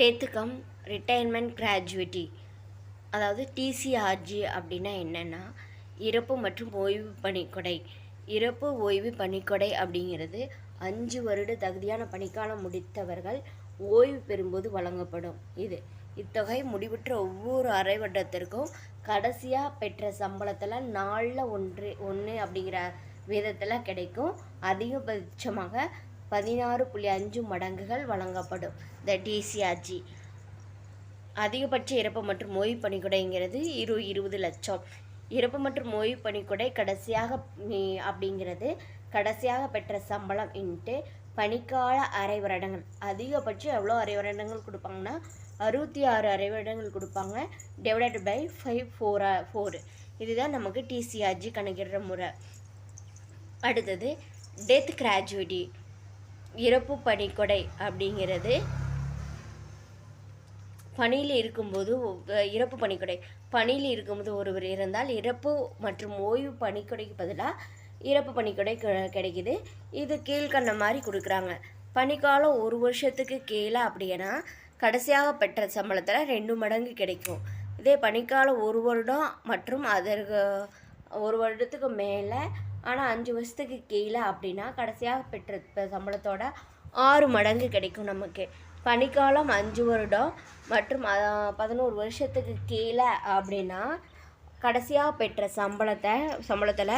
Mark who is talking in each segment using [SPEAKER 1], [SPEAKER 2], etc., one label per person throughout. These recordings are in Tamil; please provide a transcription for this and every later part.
[SPEAKER 1] டெத்து கம் ரிட்டையர்மெண்ட் கிராஜுவிட்டி அதாவது டிசிஆர்ஜி அப்படின்னா என்னென்னா இறப்பு மற்றும் ஓய்வு பணிக்கொடை. இறப்பு ஓய்வு பணிக்கொடை அப்படிங்கிறது அஞ்சு வருட தகுதியான பணிக்காலம் முடித்தவர்கள் ஓய்வு பெறும்போது வழங்கப்படும். இது இத்தொகை முடிவுற்ற ஒவ்வொரு அரை வருடத்திற்கும் கடைசியாக பெற்ற சம்பளத்தில் நாலில் ஒன்று ஒன்று அப்படிங்கிற விதத்தில் கிடைக்கும். அதிகபட்சமாக பதினாறு புள்ளி அஞ்சு மடங்குகள் வழங்கப்படும். த டிசிஆர்ஜி அதிகபட்ச இறப்பு மற்றும் ஓய்வு பணிக்கொடைங்கிறது இரு இருபது லட்சம். இறப்பு மற்றும் ஓய்வு பணிக்குடை கடைசியாக அப்படிங்கிறது கடைசியாக பெற்ற சம்பளம் இன்ட்டு பணிக்கால அரை வருடங்கள். அதிகபட்சம் எவ்வளோ அரை வருடங்கள் கொடுப்பாங்கன்னா அறுபத்தி ஆறு அரை வருடங்கள் கொடுப்பாங்க. Divided by five four four இதுதான் நமக்கு டிசிஆர்ஜி கணக்கிடுற முறை. அடுத்தது டெத் கிராஜுவிட்டி இறப்பு பணிக்கொடை அப்படிங்கிறது. பணியில் இருக்கும்போது இறப்பு பணிக்கொடை பணியில் இருக்கும்போது ஒருவர் இருந்தால் இறப்பு மற்றும் ஓய்வு பணிக்கொடைக்கு பதிலாக இறப்பு பணிக்கொடை கிடைக்குது. இது கீழ்கண்ட மாதிரி கொடுக்குறாங்க. பணிக்காலம் ஒரு வருஷத்துக்கு கீழே அப்படின்னா கடைசியாக பெற்ற சம்பளத்தில் ரெண்டு மடங்கு கிடைக்கும். இதே பணிக்காலம் ஒரு வருடம் மற்றும் அதற்கு ஒரு வருடத்துக்கு மேலே ஆனால் அஞ்சு வருஷத்துக்கு கீழே அப்படின்னா கடைசியாக பெற்ற சம்பளத்தோட ஆறு மடங்கு கிடைக்கும் நமக்கு. பனிக்காலம் அஞ்சு வருடம் மற்றும் பதினோரு வருஷத்துக்கு கீழே அப்படின்னா கடைசியாக பெற்ற சம்பளத்தை சம்பளத்தில்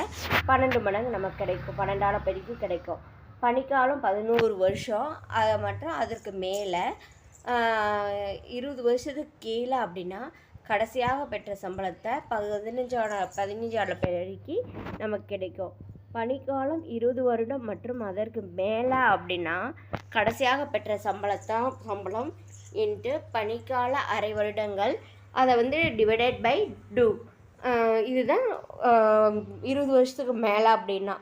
[SPEAKER 1] பன்னெண்டு மடங்கு நமக்கு கிடைக்கும். பன்னெண்டாயிரம் பெருக்கு கிடைக்கும். பனிக்காலம் பதினோரு வருஷம் அது மற்றும் அதற்கு மேலே இருபது வருஷத்துக்கு கீழே அப்படின்னா கடைசியாக பெற்ற சம்பளத்தை பதினஞ்சான பதினஞ்சாயிரம் பெருக்கி நமக்கு கிடைக்கும். பணிக்காலம் இருபது வருடம் மற்றும் அதற்கு மேலே அப்படின்னா கடைசியாக பெற்ற சம்பளத்தான் சம்பளம் இன்ட்டு பணிக்கால அரை வருடங்கள் அதை வந்து டிவைடட் பை டூ இதுதான் இருபது வருஷத்துக்கு மேலே அப்படின்னா.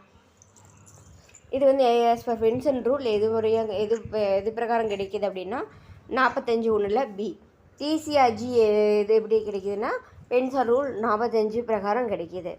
[SPEAKER 1] இது வந்து ஏஎஸ் பர் பென்ஷன் ரூல் எது முறையாக எது எது பிரகாரம் கிடைக்கிது அப்படின்னா நாற்பத்தஞ்சு ஒன்றில் பி டிசிஆர்ஜி எது எப்படி கிடைக்குதுன்னா பென்ஷன் ரூல் நாற்பத்தஞ்சு பிரகாரம் கிடைக்கிது.